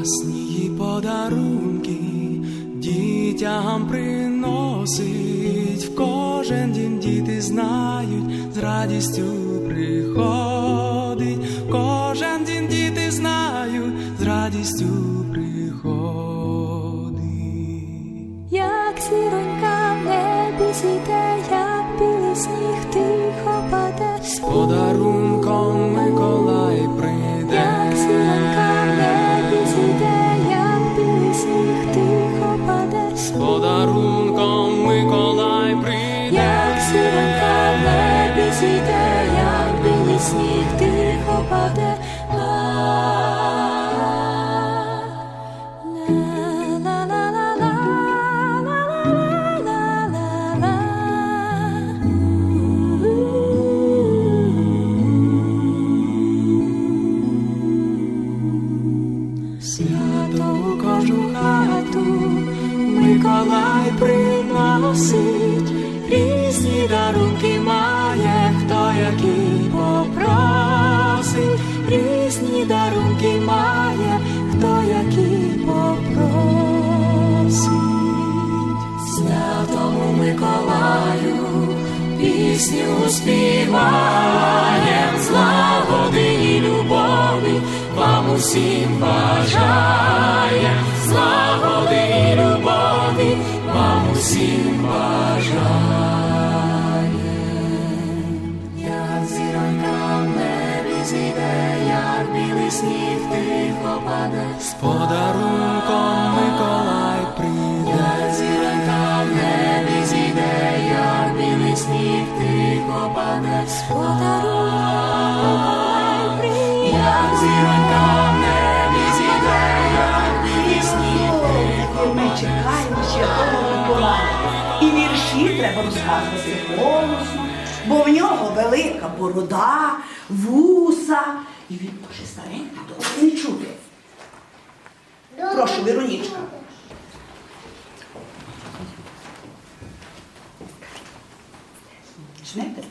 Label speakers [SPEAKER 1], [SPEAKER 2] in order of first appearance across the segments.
[SPEAKER 1] Красні подарунки дітям приносить, в кожен дім діти знають, з радістю приходить, в кожен дім діти знають, з радістю приходить.
[SPEAKER 2] Як зіронька в небі зійде, як білий сніг тихо паде,
[SPEAKER 1] З подарунком
[SPEAKER 2] паде,
[SPEAKER 1] дарунки має, хто який попросить, різні дарунки має, хто який попросить. Святому Миколаю пісню співаєм, злагоди і любові вам усім бажає, злагоди і любові вам усім бажає. Зійде, як білий сніг тихо паде, з подарунком Миколай прийде. Як зіронька в небі зійде, як білий сніг тихо паде, з подарунком прийде. Як зіронька в небі зійде, як білий сніг тихо
[SPEAKER 3] Ми чекаємо святого Миколая. І вірші треба розказувати голосно, бо в нього велика борода, вуса, і він дуже старенький, добре не чує. Прошу, Веронічка. Знаєте?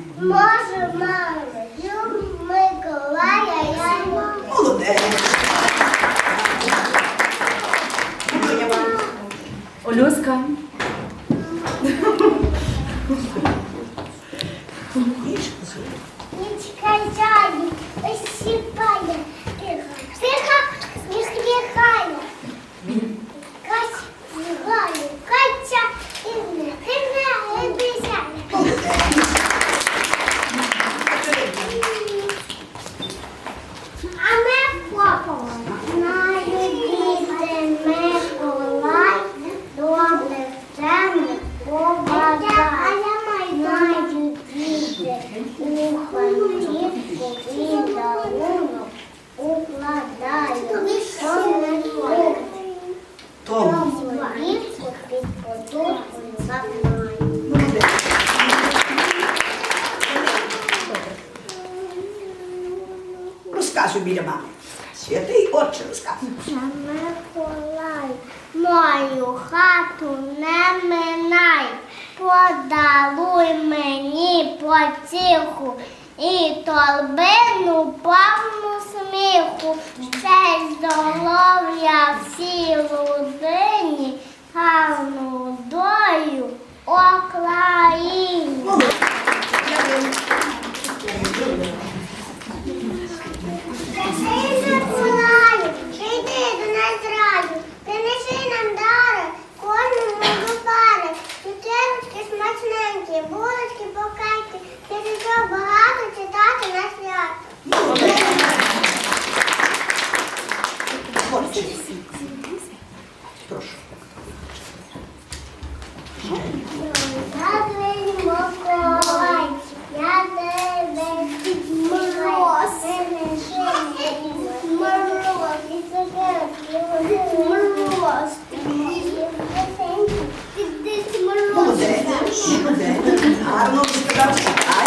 [SPEAKER 3] Там.
[SPEAKER 4] мама мами, люб Миколая, я.
[SPEAKER 3] Молодець.
[SPEAKER 5] Олюська,
[SPEAKER 4] Нічка жаді, осіпає, тихо, тихо, сміхає. Кась, згаю, кача, і не хине, і бісяє. А ми попало. Знаю, діти, Миколай, добре
[SPEAKER 3] біля мами. Святий отче розказує.
[SPEAKER 4] Миколай, хату не минай, подаруй мені потіху і торбину повну сміху, ще здоров'я всій родині, гарну долю Україні. Кожному до пари, цукерочки смачненькі, булочки покайки, книжечок багато читати на свято.
[SPEAKER 3] Отче. Прошу.
[SPEAKER 4] Радий Миколай, я тебе мороз, мороз, і цукерки, мороз, Десь мороз.
[SPEAKER 3] Молодець, молодець. Гарно розказав, читай.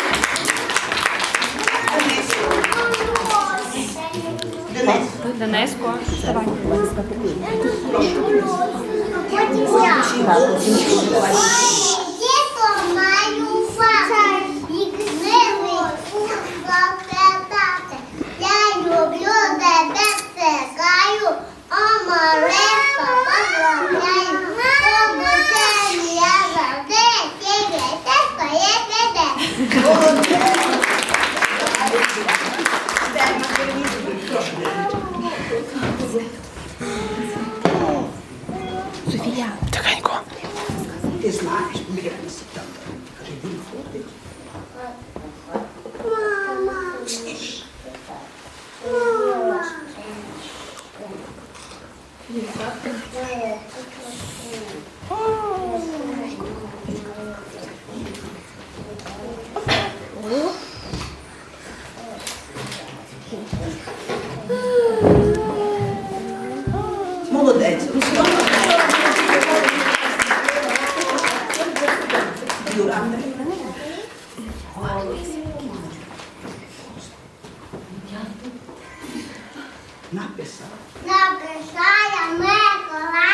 [SPEAKER 3] Денис. Денис.
[SPEAKER 2] Дениско, вставай.
[SPEAKER 4] Потім я. Діто маю факт, і книги покатати. Я люблю тебе цикаю, о Маринко, поздравляю. Тому день я завжди тільки те своє піде.
[SPEAKER 3] Молодець. Дай на телевізорі, прошу.
[SPEAKER 2] Софія. Тихенько.
[SPEAKER 3] Ти знаєш, біля нас там. Каже, він ходить.
[SPEAKER 4] Мама. Мама.
[SPEAKER 3] Молодець.
[SPEAKER 2] Na
[SPEAKER 3] pessoa. Na pessoa, é
[SPEAKER 2] colar.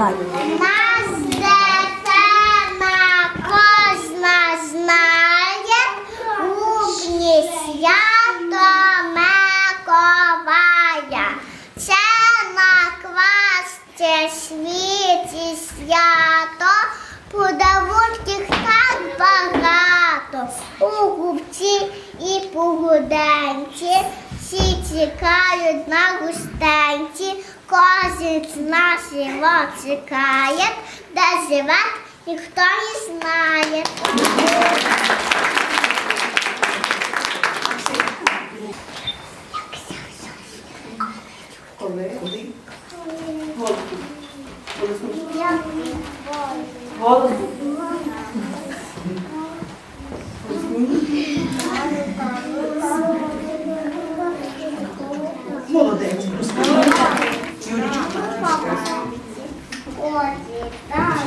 [SPEAKER 2] Давай.
[SPEAKER 4] Нас дитина кожна знає, Лубні свято Миколая. Це на квасті світі свято, подарунків так багато. У губці і погоденці, всі чекають на густенці, кожен з нас його чекає, де живе, ніхто не знає.
[SPEAKER 3] Коли? Коли? Молодець.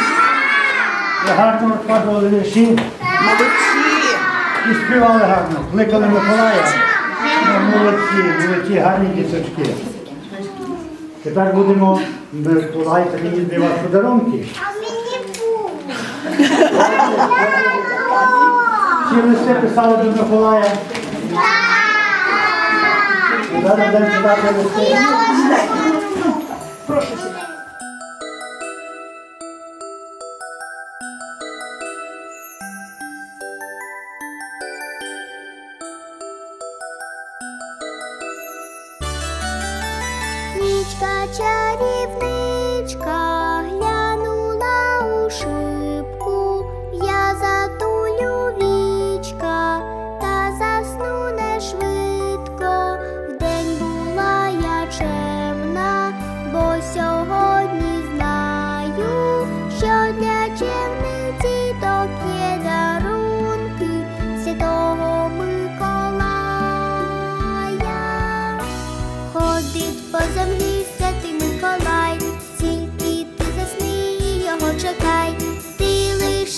[SPEAKER 6] гарно розказували вірші
[SPEAKER 3] молодці.
[SPEAKER 6] І співали гарно. Кликали Миколая. Ну, молодці, молодці, гарні діточки. Тепер будемо Миколай приніс для вас подарунки. Всі листи писали до Миколая. Зараз будемо читати листи.
[SPEAKER 3] Прошу сідай.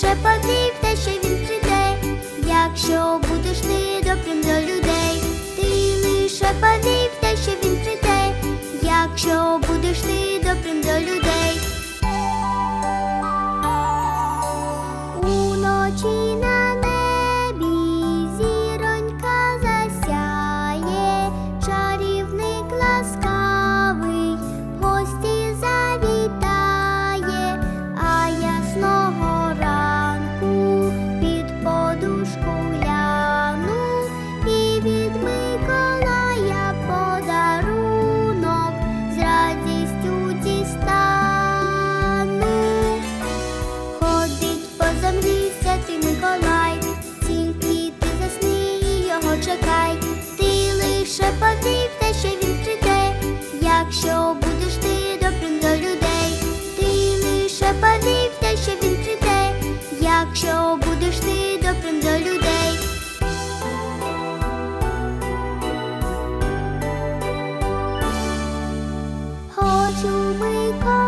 [SPEAKER 5] шепотів те, що він прийде, якщо будеш ти добрим до людей, ти лише повір. Хочу Миколая